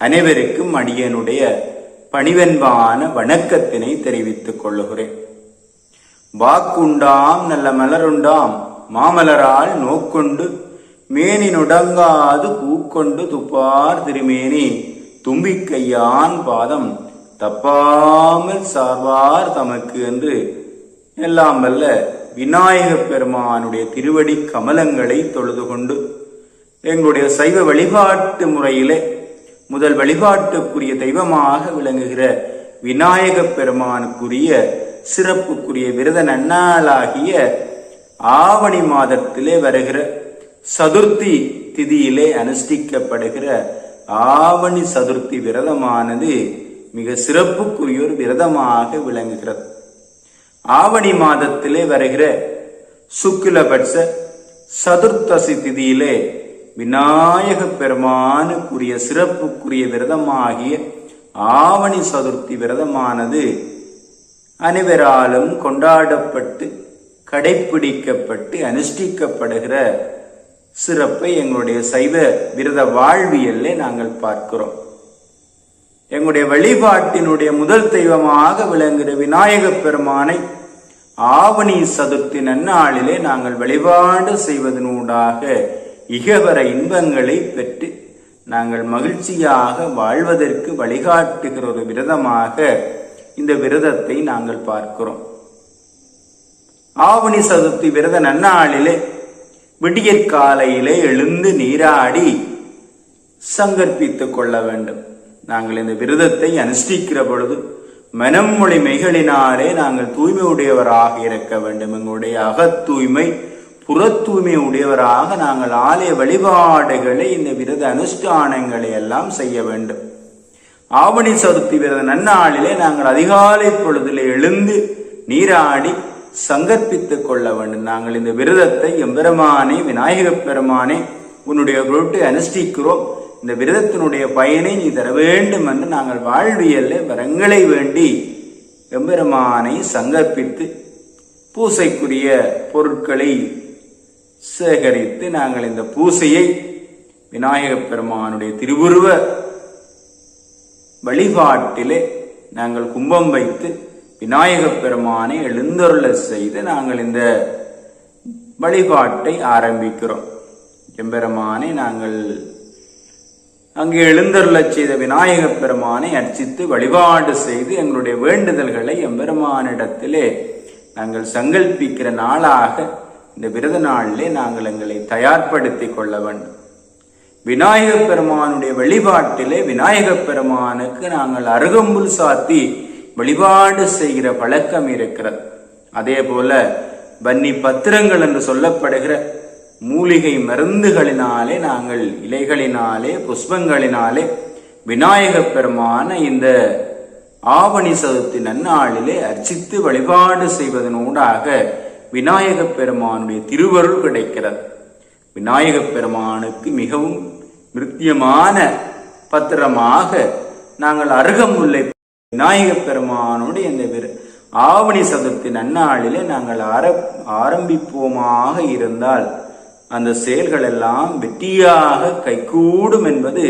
அனைவருக்கும் அடியனுடைய பணிவன்பான வணக்கத்தினை தெரிவித்துக் கொள்ளுகிறேன். வாக்குண்டாம் நல்ல மலருண்டாம் மாமலரால் நோக்கொண்டு மேனி நுடங்காது பூக்கொண்டு துப்பார் திருமேனி தும்பிக்கையான் பாதம் தப்பாமல் சார்வார் தமக்கு என்று. எல்லாம் வல்ல விநாயகப் பெருமானுடைய திருவடி கமலங்களை தொழுது கொண்டு எங்களுடைய சைவ வழிபாட்டு முறையிலே முதல் வழிபாட்டுக்குரிய தெய்வமாக விளங்குகிற விநாயகப் பெருமானுக்குரிய சிறப்புக்குரிய விரத நன்னாளாகிய ஆவணி மாதத்திலே வருகிற சதுர்த்தி திதியிலே அனுஷ்டிக்கப்படுகிற ஆவணி சதுர்த்தி விரதமானது மிக சிறப்புக்குரிய ஒரு விரதமாக விளங்குகிறது. ஆவணி மாதத்திலே வருகிற சுக்கிலபட்ச சதுர்த்தசி திதியிலே விநாயக பெருமானுக்குரிய சிறப்புக்குரிய விரதமாகிய ஆவணி சதுர்த்தி விரதமானது அனைவராலும் கொண்டாடப்பட்டு கடைப்பிடிக்கப்பட்டு அனுஷ்டிக்கப்படுகிற சிறப்பை எங்களுடைய சைவ விரத வாழ்வியல்ல நாங்கள் பார்க்கிறோம். எங்களுடைய வழிபாட்டினுடைய முதல் தெய்வமாக விளங்குகிற விநாயக பெருமானை ஆவணி சதுர்த்தி நன்னாளிலே நாங்கள் வழிபாடு செய்வதனூடாக இகவர இன்பங்களை பெற்று நாங்கள் மகிழ்ச்சியாக வாழ்வதற்கு வழிகாட்டுகிற ஒரு விரதமாக இந்த விரதத்தை நாங்கள் பார்க்கிறோம். ஆவணி சதுர்த்தி விரத நன்னாளிலே விடியற்காலையிலே எழுந்து நீராடி சங்கற்பித்துக் கொள்ள வேண்டும். நாங்கள் இந்த விரதத்தை அனுஷ்டிக்கிற பொழுது மனம் மொழி மெய்களினாலே நாங்கள் தூய்மையுடையவராக இருக்க வேண்டும். எங்களுடைய அகத் தூய்மை புற தூய்மை உடையவராக நாங்கள் ஆலய வழிபாடுகளை இந்த விரத அனுஷ்டானங்களை எல்லாம் செய்ய வேண்டும். ஆவணி சதுர்த்தி விரத நன்னாளிலே நாங்கள் அதிகாலை பொழுதில் எழுந்து நீராடி சங்கற்பித்துக் கொள்ள வேண்டும். நாங்கள் இந்த விரதத்தை எம்பெருமானே விநாயகப் பெருமானே உன்னுடைய பொருட்டு அனுஷ்டிக்கிறோம். இந்த விரதத்தினுடைய பயனை நீ தர வேண்டும் என்று நாங்கள் வாழ்வியல்ல வரங்களை வேண்டி எம்பெருமானை சங்கற்பித்து பூசைக்குரிய பொருட்களை சேகரித்து நாங்கள் இந்த பூசையை விநாயகப் பெருமானுடைய திருவுருவ வழிபாட்டிலே நாங்கள் கும்பம் வைத்து விநாயகப் பெருமானை எழுந்தருள செய்து நாங்கள் இந்த வழிபாட்டை ஆரம்பிக்கிறோம். எம்பெருமானை நாங்கள் அங்கே எழுந்தருள செய்த விநாயகப் பெருமானை அர்ச்சித்து வழிபாடு செய்து எங்களுடைய வேண்டுதல்களை எம்பெருமானிடத்திலே நாங்கள் சங்கல்பிக்கிற நாளாக இந்த விரத நாளிலே நாங்கள் எங்களை தயார்படுத்திக் கொள்ள வேண்டும். விநாயகப் பெருமானுடைய வழிபாட்டிலே விநாயகப் பெருமானுக்கு நாங்கள் அருகம்புல் சாத்தி வழிபாடு செய்கிற பழக்கம் இருக்கிறது. அதே போல வன்னி பத்திரங்கள் என்று சொல்லப்படுகிற மூலிகை மருந்துகளினாலே நாங்கள் இலைகளினாலே புஷ்பங்களினாலே விநாயகப் பெருமான இந்த ஆவணி சதுர்த்தி நன்னாளிலே அர்ச்சித்து வழிபாடு செய்வதனூடாக விநாயகப் பெருமானுடைய திருவருள் கிடைக்கிறது. விநாயகப் பெருமானுக்கு மிகவும் நிருத்தியமான பத்திரமாக நாங்கள் அருகமுல்லை விநாயகப் பெருமானுடைய இந்த ஆவணி சதுர்த்தி நன்னாளிலே நாங்கள் ஆர ஆரம்பிப்போமாக இருந்தால் அந்த செயல்கள் எல்லாம் வெற்றியாக கைகூடும் என்பது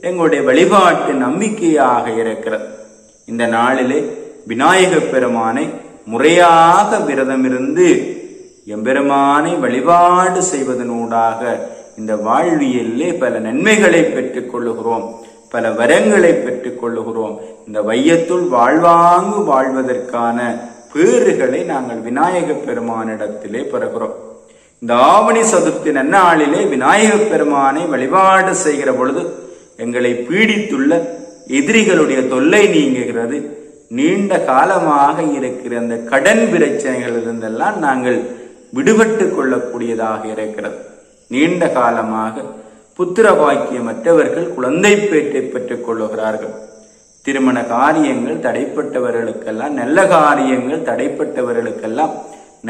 எங்களுடைய வழிபாட்டு நம்பிக்கையாக இருக்கிறது. இந்த நாளிலே விநாயகப் பெருமானை முறையாக விரதமிருந்து எம்பெருமானை வழிபாடு செய்வதனூடாக இந்த வாழ்வியலிலே பல நன்மைகளை பெற்றுக் கொள்ளுகிறோம் பல வரங்களை பெற்றுக் கொள்ளுகிறோம் இந்த வையத்துள் வாழ்வாங்கு வாழ்வதற்கான பேறுகளை நாங்கள் விநாயகப் பெருமானிடத்திலே பெறுகிறோம். இந்த ஆவணி சதுர்த்தி நன்னாளிலே விநாயக பெருமானை வழிபாடு செய்கிற பொழுது எங்களை பீடித்துள்ள எதிரிகளுடைய தொல்லை நீங்குகிறது. நீண்ட காலமாக இருக்கிற அந்த கடன் பிரச்சனைகளிலிருந்தெல்லாம் நாங்கள் விடுபட்டு கொள்ளக்கூடியதாக இருக்கிறது. நீண்ட காலமாக புத்திர பாக்கியமற்றவர்கள் குழந்தை பேட்டை பெற்றுக் கொள்ளுகிறார்கள். திருமண காரியங்கள் தடைப்பட்டவர்களுக்கெல்லாம் நல்ல காரியங்கள் தடைப்பட்டவர்களுக்கெல்லாம்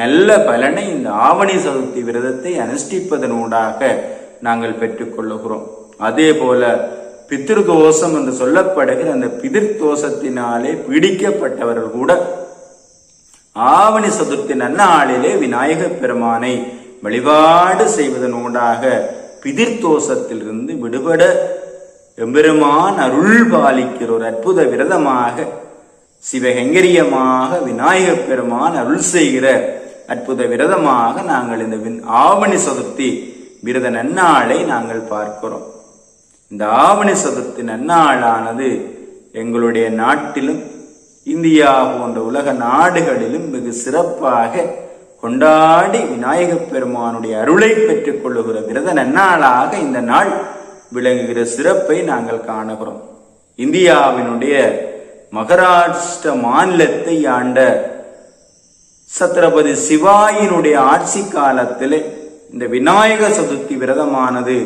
நல்ல பலனை இந்த ஆவணி சதுர்த்தி விரதத்தை அனுஷ்டிப்பதனூடாக நாங்கள் பெற்றுக்கொள்ளுகிறோம் அதே போல பித்ருதோஷம் என்று சொல்லப்படுகிற அந்த பிதிர்தோஷத்தினாலே பிடிக்கப்பட்டவர்கள் கூட ஆவணி சதுர்த்தி நன்னாளிலே விநாயக பெருமானை வழிபாடு செய்வதனூடாக பிதிர்தோஷத்திலிருந்து விடுபட எம்பெருமான் அருள் பாலிக்கிற ஒரு அற்புத விரதமாக சிவகங்கரியமாக விநாயக பெருமான் அருள் செய்கிற அற்புத விரதமாக நாங்கள் இந்த ஆவணி சதுர்த்தி விரத நன்னாளை நாங்கள் பார்க்கிறோம். இந்த ஆவணி சதுர்த்தி நன்னாளானது எங்களுடைய நாட்டிலும் இந்தியா போன்ற உலக நாடுகளிலும் வெகு சிறப்பாக கொண்டாடி விநாயகப் பெருமானுடைய அருளை பெற்றுக் கொள்ளுகிற விரத நன்னாளாக இந்த நாள் விளங்குகிற சிறப்பை நாங்கள் காணுகிறோம். இந்தியாவினுடைய மகாராஷ்டிர மாநிலத்தை ஆண்ட சத்ரபதி சிவாயினுடைய ஆட்சி காலத்திலே இந்த விநாயக சதுர்த்தி விரதமானது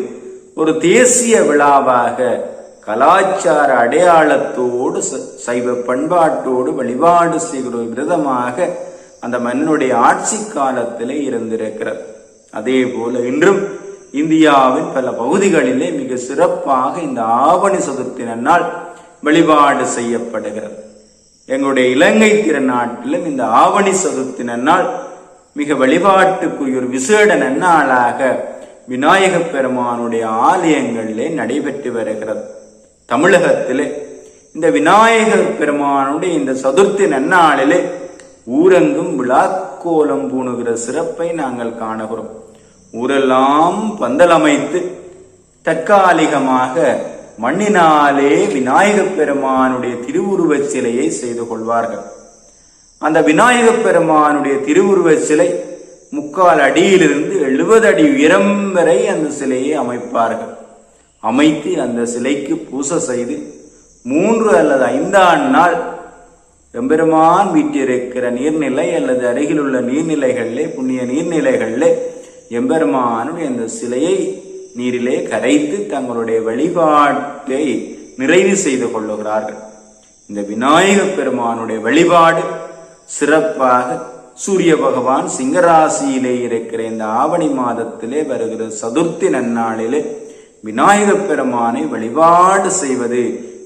ஒரு தேசிய விழாவாக கலாச்சார அடையாளத்தோடு ச- சைவ பண்பாட்டோடு வழிபாடு செய்கிற விரதமாக அந்த மன்னனுடைய ஆட்சி காலத்திலே இருந்திருக்கிறது. அதே போல இன்றும் இந்தியாவின் பல பகுதிகளிலே மிக சிறப்பாக இந்த ஆவணி சதுர்த்தினால் வழிபாடு செய்யப்படுகிறது. எங்களுடைய இலங்கை திருநாட்டிலும் இந்த ஆவணி சதுர்த்தி மிக வழிபாட்டுக்குரிய ஒரு விசேட நன்னாளாக விநாயக பெருமானுடைய ஆலயங்களிலே நடைபெற்று வருகிறது தமிழகத்திலே இந்த விநாயகர் பெருமானுடைய இந்த சதுர்த்தி நன்னாளிலே ஊரெங்கும் விழாக்கோலம் பூணுகிற சிறப்பை நாங்கள் காணுகிறோம். ஊரெல்லாம் பந்தல் அமைத்து தற்காலிகமாக மண்ணினாலே விநாயகப் பெருமானுடைய திருவுருவச் சிலையை செய்து கொள்வார்கள். அந்த விநாயகப் பெருமானுடைய திருவுருவச் சிலை முக்கால் அடியிலிருந்து எழுபது அடி உயரம் வரை அந்த சிலையை அமைப்பார்கள். அமைத்து அந்த சிலைக்கு பூசை செய்து மூன்று அல்லது ஐந்தாம் நாள் எம்பெருமான் வீட்டிருக்கிற நீர்நிலை அல்லது அருகிலுள்ள நீர்நிலைகளிலே புண்ணிய நீர்நிலைகளிலே எம்பெருமானுடைய அந்த சிலையை நீரிலே கரைத்து தங்களுடைய வழிபாட்டை நிறைவு செய்து கொள்ளுகிறார்கள். இந்த விநாயகப் பெருமானுடைய வழிபாடு சிறப்பாக சூரிய பகவான் சிங்கராசியிலே இருக்கிற இந்த ஆவணி மாதத்திலே வருகிற சதுர்த்தி நன்னாளிலே விநாயகப் பெருமானை வழிபாடு செய்வது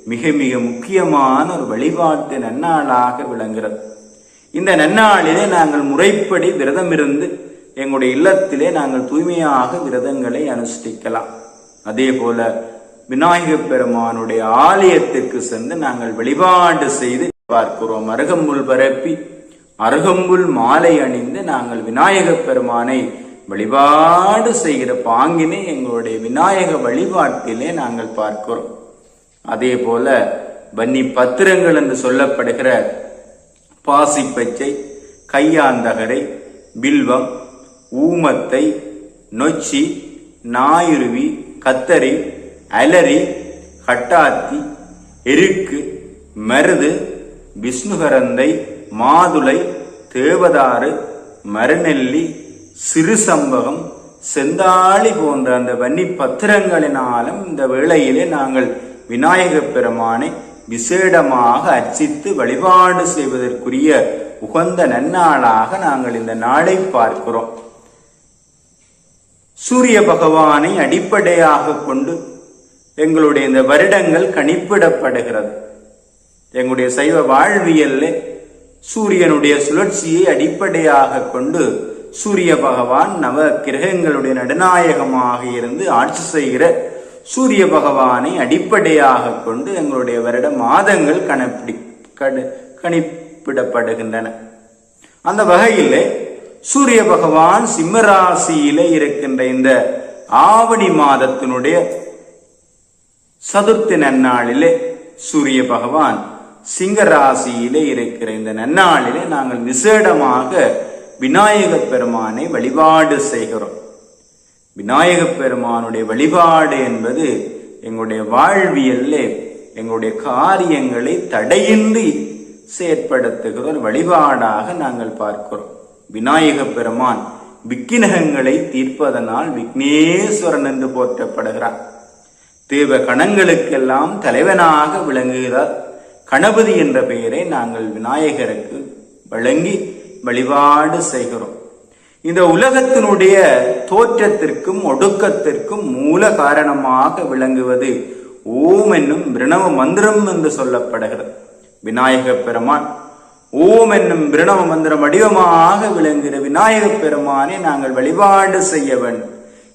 மிக மிக முக்கியமான ஒரு வழிபாட்டு நன்னாளாக விளங்குகிறது. இந்த நன்னாளிலே நாங்கள் முறைப்படி விரதம் இருந்து எங்களுடைய இல்லத்திலே நாங்கள் தூய்மையாக விரதங்களை அனுஷ்டிக்கலாம். அதே போல விநாயகப் பெருமானுடைய ஆலயத்திற்கு சென்று நாங்கள் வழிபாடு செய்து பார்க்கிறோம். அருகம்புல் பரப்பி அருகம்புல் மாலை அணிந்து நாங்கள் விநாயக பெருமானை வழிபாடு செய்கிற பாங்கினை எங்களுடைய விநாயக வழிபாட்டிலே நாங்கள் பார்க்கிறோம். அதே போல வன்னி பத்திரங்கள் என்று சொல்லப்படுகிற பாசிப்பச்சை கையாந்தகரை பில்வம் ஊமத்தை நொச்சி நாயுருவி கத்தரி அலரி கட்டாத்தி எருக்கு மருது விஷ்ணுகரந்தை மாதுளை தேவதாறு மரநெல்லி சிறு சம்பகம் செந்தாளி போன்ற அந்த வன்னி பத்திரங்களினாலும் இந்த வேளையிலே நாங்கள் விநாயகப் பெருமானை விசேடமாக அர்ச்சித்து வழிபாடு செய்வதற்குரிய உகந்த நன்னாளாக நாங்கள் இந்த நாளை பார்க்கிறோம். சூரிய பகவானை அடிப்படையாக கொண்டு எங்களுடைய இந்த வருடங்கள் கணிப்பிடப்படுகிறது. எங்களுடைய சைவ வாழ்வியல்ல சூரியனுடைய சுழற்சியை அடிப்படையாக கொண்டு சூரிய பகவான் நவ கிரகங்களுடைய நடுநாயகமாக இருந்து ஆட்சி செய்கிற சூரிய பகவானை அடிப்படையாக கொண்டு எங்களுடைய வருட மாதங்கள் கணப்பிடி கடு கணிப்பிடப்படுகின்றன. அந்த வகையிலே சூரிய பகவான் சிம்மராசியில இருக்கின்ற இந்த ஆவணி மாதத்தினுடைய சதுர்த்தி நன்னாளிலே சூரிய பகவான் சிங்க ராசியிலே இருக்கிற இந்த நன்னாளிலே நாங்கள் விசேடமாக விநாயகப் பெருமானை வழிபாடு செய்கிறோம். விநாயகப் பெருமானுடைய வழிபாடு என்பது எங்களுடைய வாழ்வியல்லே எங்களுடைய காரியங்களை தடையின்றி செயற்படுத்துகிற ஒரு வழிபாடாக நாங்கள் பார்க்கிறோம். விநாயகப் பெருமான் விக்கினகங்களை தீர்ப்பதனால் விக்னேஸ்வரன் என்று போற்றப்படுகிறார். தேவ கணங்களுக்கெல்லாம் தலைவனாக விளங்குகிறார். கணபதி என்ற பெயரை நாங்கள் விநாயகருக்கு வழங்கி வழிபாடு செய்கிறோம். இந்த உலகத்தினுடைய தோற்றத்திற்கும் ஒடுக்கத்திற்கும் மூல காரணமாக விளங்குவது ஓம் என்னும் பிரணவ மந்திரம் என்று சொல்லப்படுகிறது. விநாயகப் பெருமான் ஓம் என்னும் பிரணவ மந்திரம் வடிவமாக விளங்குகிற விநாயக பெருமானை நாங்கள் வழிபாடு செய்ய வேண்டும்.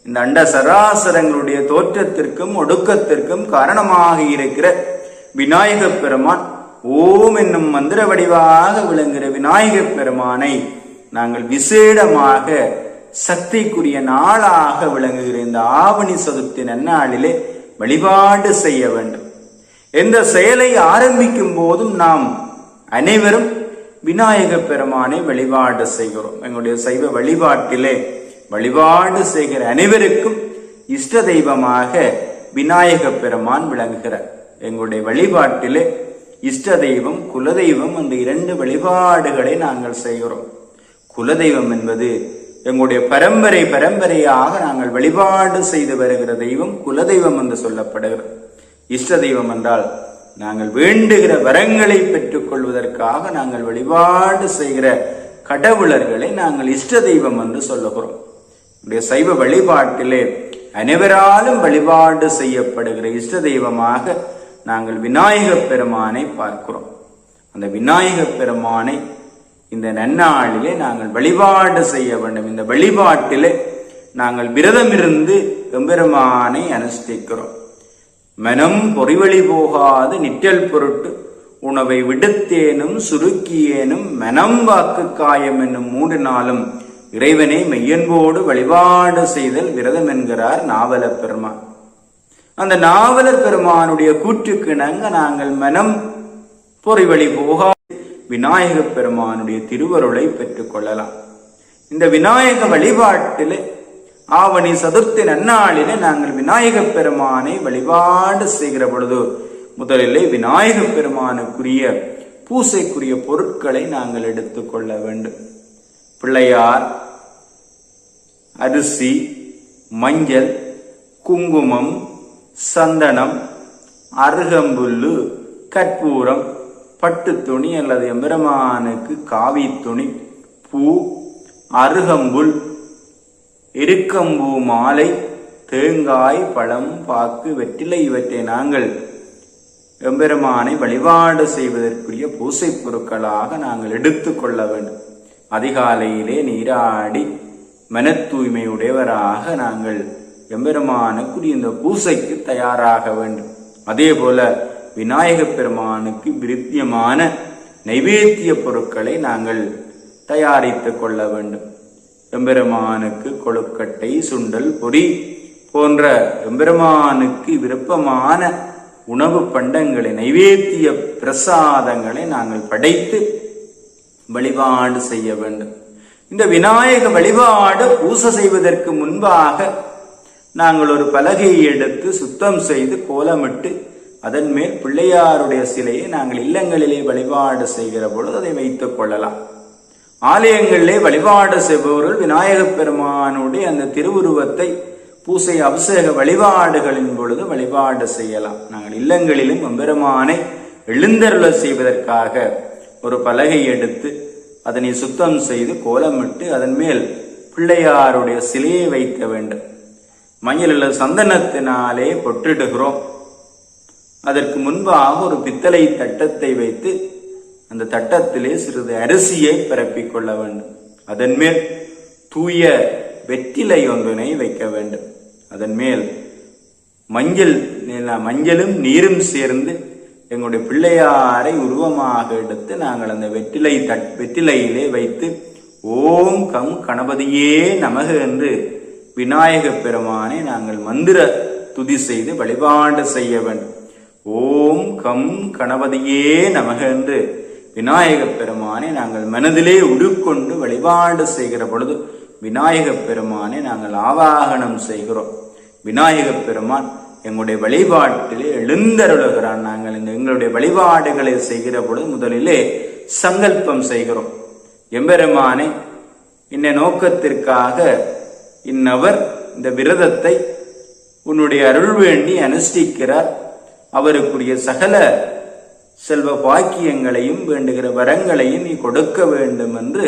இந்த அண்ட சராசரங்களுடைய தோற்றத்திற்கும் ஒடுக்கத்திற்கும் காரணமாக இருக்கிற விநாயக பெருமான் ஓம் என்னும் மந்திர வடிவாக விளங்குகிற விநாயக பெருமானை நாங்கள் விசேடமாக சக்திக்குரிய நாளாக விளங்குகிற இந்த ஆவணி சதுர்த்தி நன்னாளிலே வழிபாடு செய்ய வேண்டும். எந்த செயலை ஆரம்பிக்கும் போதும் நாம் அனைவரும் விநாயக பெருமானை வழிபாடு செய்கிறோம். எங்களுடைய சைவ வழிபாட்டிலே வழிபாடு செய்கிற அனைவருக்கும் இஷ்ட தெய்வமாக விநாயக பெருமான் விளங்குகிறார். எங்களுடைய வழிபாட்டிலே இஷ்ட தெய்வம் குலதெய்வம் அந்த இரண்டு வழிபாடுகளை நாங்கள் செய்கிறோம். குலதெய்வம் என்பது எங்களுடைய பரம்பரை பரம்பரையாக நாங்கள் வழிபாடு செய்து வருகிற தெய்வம் குலதெய்வம் என்று சொல்லப்படுகிறது. இஷ்ட தெய்வம் என்றால் நாங்கள் வேண்டுகிற வரங்களை பெற்றுக் கொள்வதற்காக நாங்கள் வழிபாடு செய்கிற கடவுளர்களை நாங்கள் இஷ்ட தெய்வம் என்று சொல்லுகிறோம். நம்முடைய சைவ வழிபாட்டிலே அனைவராலும் வழிபாடு செய்யப்படுகிற இஷ்ட தெய்வமாக நாங்கள் விநாயக பெருமானை பார்க்கிறோம். அந்த விநாயக பெருமானை இந்த நன்னாளிலே நாங்கள் வழிபாடு செய்ய வேண்டும். இந்த வழிபாட்டிலே நாங்கள் விரதமிருந்து எம்பெருமானை அனுஷ்டிக்கிறோம். மனம் பொறிவழி போகாது நிற்றல் பொருட்டு உணவை விடுத்தேனும் சுருக்கியேனும் மனம் வாக்கு காயம் என்னும் மூன்று நாளும் இறைவனை மெய்யன்போடு வழிபாடு செய்தல் விரதம் என்கிறார் நாவல பெருமான் அந்த நாவலர் பெருமானுடைய கூற்றுக்கு இணங்க நாங்கள் மனம் பொறிவழி போகா விநாயக பெருமானுடைய திருவருளை பெற்றுக் கொள்ளலாம். இந்த விநாயக வழிபாட்டிலே ஆவணி சதுர்த்தி நன்னாளிலே நாங்கள் விநாயக பெருமானை வழிபாடு செய்கிற பொழுது முதலிலே விநாயக பெருமானுக்குரிய பூசைக்குரிய பொருட்களை நாங்கள் எடுத்துக்கொள்ள வேண்டும். பிள்ளையார் அரிசி மஞ்சள் குங்குமம் சந்தனம் அருகம்புல்லு கற்பூரம் பட்டு துணி அல்லது எம்பெருமானுக்கு காவி துணி பூ அருகம்புல் இருக்கம்பூ மாலை தேங்காய் பழம் பாக்கு வெற்றிலை இவற்றை நாங்கள் எம்பெருமானை வழிபாடு செய்வதற்குரிய பூசை பொருட்களாக நாங்கள் எடுத்துக்கொள்ள வேண்டும். அதிகாலையிலே நீராடி மன தூய்மையுடையவராக நாங்கள் எம்பெருமானுக்குரிய இந்த பூசைக்கு தயாராக வேண்டும். அதே போல விநாயக பெருமானுக்கு விருத்தியமான நைவேத்திய பொருட்களை நாங்கள் தயாரித்து கொள்ள வேண்டும். எம்பெருமானுக்கு கொழுக்கட்டை சுண்டல் பொறி போன்ற எம்பெருமானுக்கு விருப்பமான உணவு பண்டங்களை நைவேத்திய பிரசாதங்களை நாங்கள் படைத்து வழிபாடு செய்ய வேண்டும். இந்த விநாயக வழிபாடு பூசை செய்வதற்கு முன்பாக நாங்கள் ஒரு பலகையை எடுத்து சுத்தம் செய்து கோலமிட்டு அதன் மேல் பிள்ளையாருடைய சிலையை நாங்கள் இல்லங்களிலே வழிபாடு செய்கிற பொழுது அதை வைத்துக் கொள்ளலாம். ஆலயங்களிலே வழிபாடு செய்பவர்கள் விநாயகப் பெருமானுடைய அந்த திருவுருவத்தை பூசை அபிஷேக வழிபாடுகளின் பொழுது வழிபாடு செய்யலாம். நாங்கள் இல்லங்களிலும் எம்பெருமானை எழுந்தருள செய்வதற்காக ஒரு பலகை எடுத்து அதனை சுத்தம் செய்து கோலமிட்டு அதன் மேல் பிள்ளையாருடைய சிலையை வைக்க வேண்டும். மஞ்சள் அல்லது சந்தனத்தினாலே பொற்றிடுகிறோம். அதற்கு முன்பாக ஒரு பித்தளை தட்டத்தை வைத்து அந்த தட்டத்திலே சிறிது அரிசியை பரப்பிக் கொள்ள வேண்டும். அதன் மேல் தூய வெற்றிலை ஒன்றினை வைக்க வேண்டும். அதன் மேல் மஞ்சள் மஞ்சளும் நீரும் சேர்ந்து எங்களுடைய பிள்ளையாரை உருவமாக எடுத்து நாங்கள் அந்த வெற்றிலை தட் வெற்றிலையிலே வைத்து ஓம் கம் கணபதியே நமக என்று விநாயக பெருமானை நாங்கள் மந்திர துதி செய்து வழிபாடு செய்ய வேண்டும். ஓம் கம் கணபதியே நமக என்று விநாயக பெருமானை நாங்கள் மனதிலே உருக்கொண்டு வழிபாடு செய்கிற பொழுது விநாயக பெருமானை நாங்கள் ஆவாகனம் செய்கிறோம். விநாயக பெருமான் எங்களுடைய வழிபாட்டிலே எழுந்தருளுகிறான். நாங்கள் இந்த எங்களுடைய வழிபாடுகளை செய்கிற பொழுது முதலிலே சங்கல்பம் செய்கிறோம். எம்பெருமானை இன்ன நோக்கத்திற்காக இன்னவர் இந்த விரதத்தை உன்னுடைய அருள் வேண்டி அனுஷ்டிக்கிறார். அவருக்குரிய சகல செல்வ பாக்கியங்களையும் வேண்டுகிற வரங்களையும் நீ கொடுக்க வேண்டும் என்று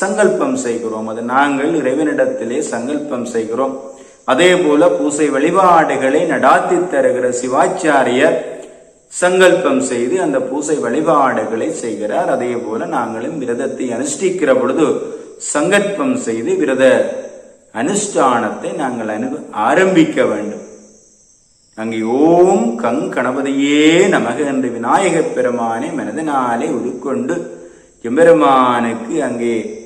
சங்கல்பம் செய்கிறோம். அது நாங்கள் இறைவனிடத்திலே சங்கல்பம் செய்கிறோம். அதே போல பூசை வழிபாடுகளை நடாத்தி தருகிற சிவாச்சாரியர் சங்கல்பம் செய்து அந்த பூசை வழிபாடுகளை செய்கிறார். அதே போல நாங்களும் விரதத்தை அனுஷ்டிக்கிற பொழுது சங்கல்பம் செய்து விரத அனுஷ்டானத்தை நாங்கள் அனு ஆரம்பிக்க வேண்டும். அங்கே ஓம் கங் கணபதியே நமக என்று விநாயகப் பெருமானை மனதினாலே உருக்கொண்டு எம்பெருமானுக்கு அங்கே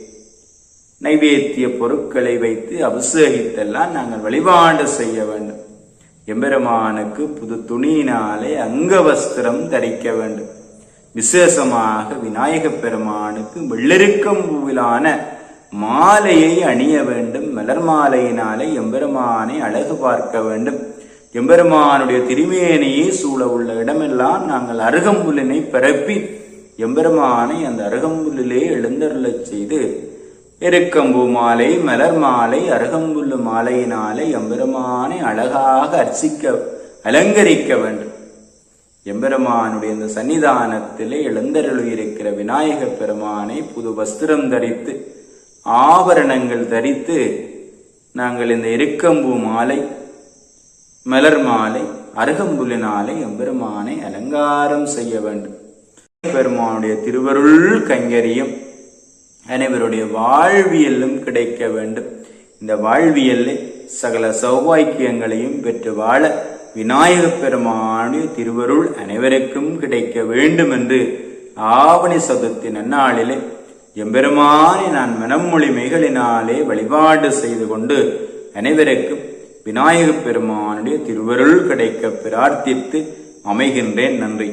நைவேத்திய பொருட்களை வைத்து அபிஷேகித்தெல்லாம் நாங்கள் வழிபாடு செய்ய வேண்டும். எம்பெருமானுக்கு புது துணியினாலே அங்கவஸ்திரம் தரிக்க வேண்டும். விசேஷமாக விநாயகப் பெருமானுக்கு வெள்ளெருக்கம்பூவிலான மாலையை அணிய வேண்டும். மலர் மாலையினாலே எம்பெருமானை அழகு பார்க்க வேண்டும். எம்பெருமானுடைய திருமேனியை சூழ உள்ள இடமெல்லாம் நாங்கள் அருகம்புல்லினை பிறப்பி எம்பெருமானை அந்த அருகம்புல்லிலே எழுந்தருளச் செய்து எருக்கம்பு மாலை மலர் மாலை அருகம்புல்லு மாலையினாலே எம்பெருமானை அழகாக அர்ச்சிக்க அலங்கரிக்க வேண்டும். எம்பெருமானுடைய இந்த சன்னிதானத்திலே எழுந்தருளியிருக்கிற விநாயக பெருமானை புது வஸ்திரம் தரித்து ஆபரணங்கள் தரித்து நாங்கள் இந்த எருக்கம்பூ மாலை மலர் மாலை அருகம்புல்லினாலே எம்பெருமானை அலங்காரம் செய்ய வேண்டும். பெருமானுடைய திருவருள் கைங்கரியம் அனைவருடைய வாழ்வியலும் கிடைக்க வேண்டும். இந்த வாழ்வியலில் சகல சௌபாக்கியங்களையும் பெற்று வாழ விநாயக பெருமானுடைய திருவருள் அனைவருக்கும் கிடைக்க வேண்டும் என்று ஆவணி சதுர்த்தி நன்னாளிலே எம்பெருமானை நான் மனமொழிமைகளினாலே வழிபாடு செய்து கொண்டு அனைவருக்கும் விநாயகப் பெருமானுடைய திருவருள் கிடைக்க பிரார்த்தித்து அமைகின்றேன் நன்றி.